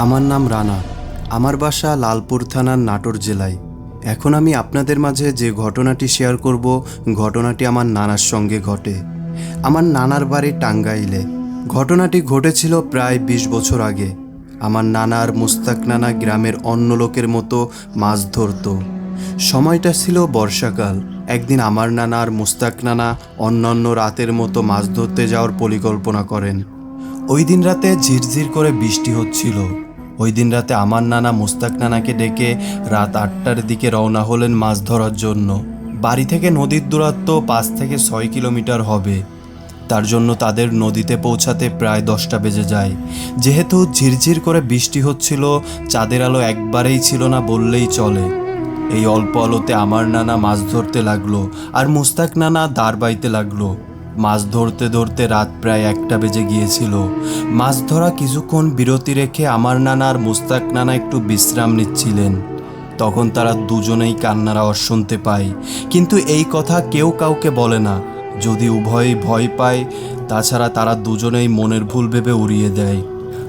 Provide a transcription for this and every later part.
আমার নাম রানা। আমার বাসা লালপুর থানার নাটোর জেলায়। এখন আমি আপনাদের মাঝে যে ঘটনাটি শেয়ার করব, ঘটনাটি আমার নানার সঙ্গে ঘটে। আমার নানার বাড়ি টাঙ্গাইলে। ঘটনাটি ঘটেছিল প্রায় বিশ বছর আগে। আমার নানার মুস্তাক নানা গ্রামের অন্য লোকের মতো মাছ ধরতো। সময়টা ছিল বর্ষাকাল। একদিন আমার নানা আর মুস্তাক নানা অন্যান্য রাতের মতো মাছ ধরতে যাওয়ার পরিকল্পনা করেন। ওই দিন রাতে ঝিরঝির করে বৃষ্টি হচ্ছিল। ওই দিন রাতে আমার নানা মুস্তাক নানাকে ডেকে রাত আটটার দিকে রওনা হলেন মাছ ধরার জন্য। বাড়ি থেকে নদীর দূরত্ব পাঁচ থেকে ছয় কিলোমিটার হবে। তার জন্য তাদের নদীতে পৌঁছাতে প্রায় দশটা বেজে যায়। যেহেতু ঝিরঝির করে বৃষ্টি হচ্ছিল, চাঁদের আলো একবারেই ছিল না বললেই চলে। এই অল্প আলোতে আমার নানা মাছ ধরতে লাগল আর মুস্তাক নানা দাঁড় বাইতে লাগল। মাছ ধরতে ধরতে রাত প্রায় একটা বেজে গিয়েছিল। মাছ ধরা কিছুক্ষণ বিরতি রেখে আমার নানা আর মুস্তাক নানা একটু বিশ্রাম নিচ্ছিলেন। তখন তারা দুজনেই কান্নার আওয়াজ শুনতে পায়। কিন্তু এই কথা কেউ কাউকে বলে না। যদি উভয়ই ভয় পায়, তাছাড়া তারা দুজনেই মনের ভুল ভেবে উড়িয়ে দেয়।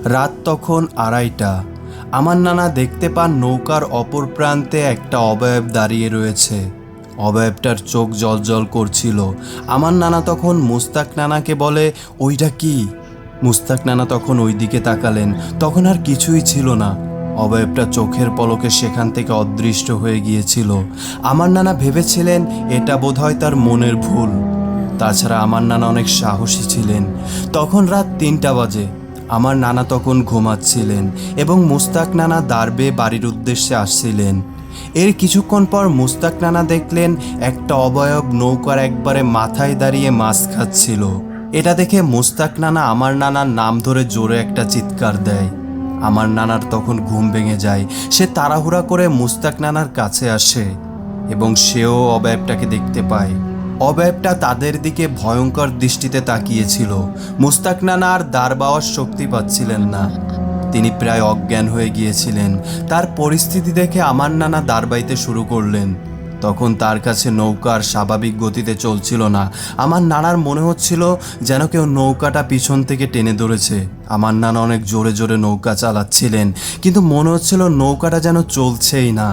রাত তখন আড়াইটা। আমার নানা দেখতে পান নৌকার অপর প্রান্তে একটা অবয়ব দাঁড়িয়ে রয়েছে। অবয়বটার চোখ জলজল করছিল। আমার নানা তখন মুস্তাক নানাকে বলে, ওইটা কি? মুস্তাক নানা তখন ওই দিকে তাকালেন। তখন আর কিছুই ছিল না। অবয়বটা চোখের পলকে সেখান থেকে অদৃষ্ট হয়ে গিয়েছিল। আমার নানা ভেবেছিলেন, এটা বোধহয় তার মনের ভুল। তাছাড়া আমার নানা অনেক সাহসী ছিলেন। তখন রাত তিনটা বাজে। আমার নানা তখন ঘুমাচ্ছিলেন এবং মুস্তাক নানা দাঁড়বে বাড়ির উদ্দেশ্যে আসছিলেন। এর কিছুক্ষণ পর মুস্তাক নানা দেখলেন, একটা অবয়ব নৌকার একবারে মাথায় দাঁড়িয়ে মাছ খাচ্ছিল। এটা দেখে মুস্তাক নানা আমার নানার নাম ধরে জোরে একটা চিৎকার দেয়। আমার নানার তখন ঘুম ভেঙে যায়। সে তাড়াহুড়া করে মুস্তাক নানার কাছে আসে এবং সেও অবয়বটাকে দেখতে পায়। অবয়বটা তাদের দিকে ভয়ঙ্কর দৃষ্টিতে তাকিয়েছিল। মুস্তাক নানা আর দাঁড় বাওয়ার শক্তি পাচ্ছিলেন না। তিনি প্রায় অজ্ঞান হয়ে গিয়েছিলেন। তার পরিস্থিতি দেখে আমার নানা দাঁড় বাইতে শুরু করলেন। তখন তার কাছে নৌকার স্বাভাবিক গতিতে চলছিল না। আমার নানার মনে হচ্ছিল যেন কেউ নৌকাটা পিছন থেকে টেনে ধরেছে। আমার নানা অনেক জোরে জোরে নৌকা চালাচ্ছিলেন, কিন্তু মনে হচ্ছিল নৌকাটা যেন চলছেই না।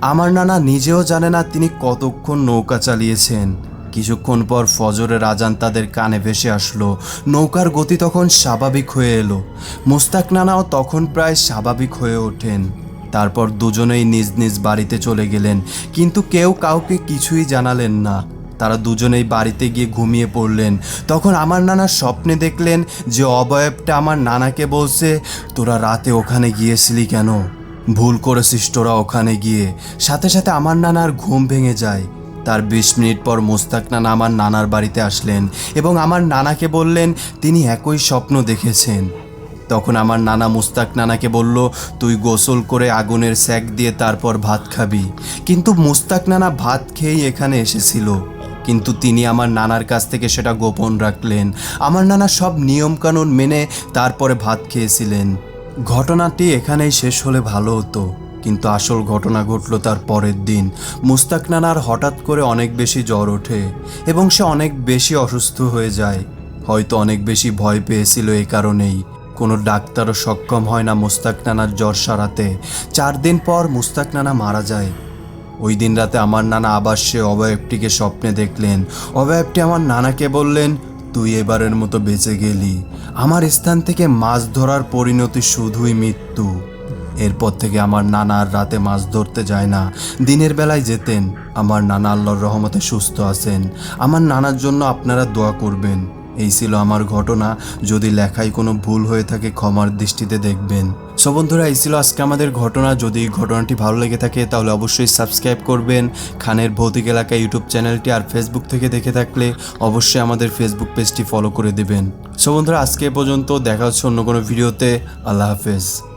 আমার নানা নিজেও জানে না তিনি কতক্ষণ নৌকা চালিয়েছেন। কিছুক্ষণ পর ফজরের আজান তাদের কানে ভেসে আসলো। নৌকার গতি তখন স্বাভাবিক হয়ে এলো। মুস্তাক নানাও তখন প্রায় স্বাভাবিক হয়ে ওঠেন। তারপর দুজনেই নিজ নিজ বাড়িতে চলে গেলেন। কিন্তু কেউ কাউকে কিছুই জানালেন না। তারা দুজনেই বাড়িতে গিয়ে ঘুমিয়ে পড়লেন। তখন আমার নানা স্বপ্নে দেখলেন যে অবয়বটা আমার নানাকে বলছে, তোরা রাতে ওখানে গিয়েছিলি কেন? ভুল করেছিস তোরা ওখানে গিয়ে। সাথে সাথে আমার নানার ঘুম ভেঙে যায়। তার বিশ মিনিট পর মোস্তাক নানা আমার নানার বাড়িতে আসলেন এবং আমার নানাকে বললেন, তিনি একই স্বপ্ন দেখেছেন। তখন আমার নানা মুস্তাক নানাকে বলল, তুই গোসল করে আগুনের স্যাক দিয়ে তারপর ভাত খাবি। কিন্তু মুস্তাক নানা ভাত খেয়েই এখানে এসেছিল। কিন্তু তিনি আমার নানার কাছ থেকে সেটা গোপন রাখলেন। আমার নানা সব নিয়মকানুন মেনে তারপরে ভাত খেয়েছিলেন। ঘটনাটি এখানেই শেষ হলে ভালো হতো। কিন্তু আসল ঘটনা ঘটলো তার পরের দিন। মুস্তাক নানার হঠাৎ করে অনেক বেশি জ্বর ওঠে এবং সে অনেক বেশি অসুস্থ হয়ে যায়। হয়তো অনেক বেশি ভয় পেয়েছিল এই কারণেই। কোনো ডাক্তারও সক্ষম হয় না মুস্তাক নানার জ্বর সারাতে। চার দিন পর মুস্তাক নানা মারা যায়। ওই দিন রাতে আমার নানা আবার সে অবয়বটিকে স্বপ্নে দেখলেন। অবয়বটি আমার নানাকে বললেন, তুই এবারের মতো বেঁচে গেলি। আমার স্থান থেকে মাছ ধরার পরিণতি শুধুই মৃত্যু। এরপর থেকে আমার নানা আর রাতে মাছ ধরতে যায় না। দিনের বেলায় যেতেন, আমার নানা আল্লাহর রহমতে সুস্থ আছেন। আমার নানার জন্য আপনারা দোয়া করবেন। এই ছিল আমার ঘটনা। যদি লেখায় কোনো ভুল হয়ে থাকে, ক্ষমার দৃষ্টিতে দেখবেন। সো বন্ধুরা, এই ছিল আজকে আমাদের ঘটনা। যদি ঘটনাটি ভালো লেগে থাকে, তাহলে অবশ্যই সাবস্ক্রাইব করবেন। খানের ভৌতিক এলাকা ইউটিউব চ্যানেলটি আর ফেসবুক থেকে দেখে থাকলে অবশ্যই আমাদের ফেসবুক পেজটি ফলো করে দেবেন। সো বন্ধুরা, আজকে পর্যন্ত। দেখা হচ্ছে অন্য কোনো ভিডিওতে। আল্লাহ হাফেজ।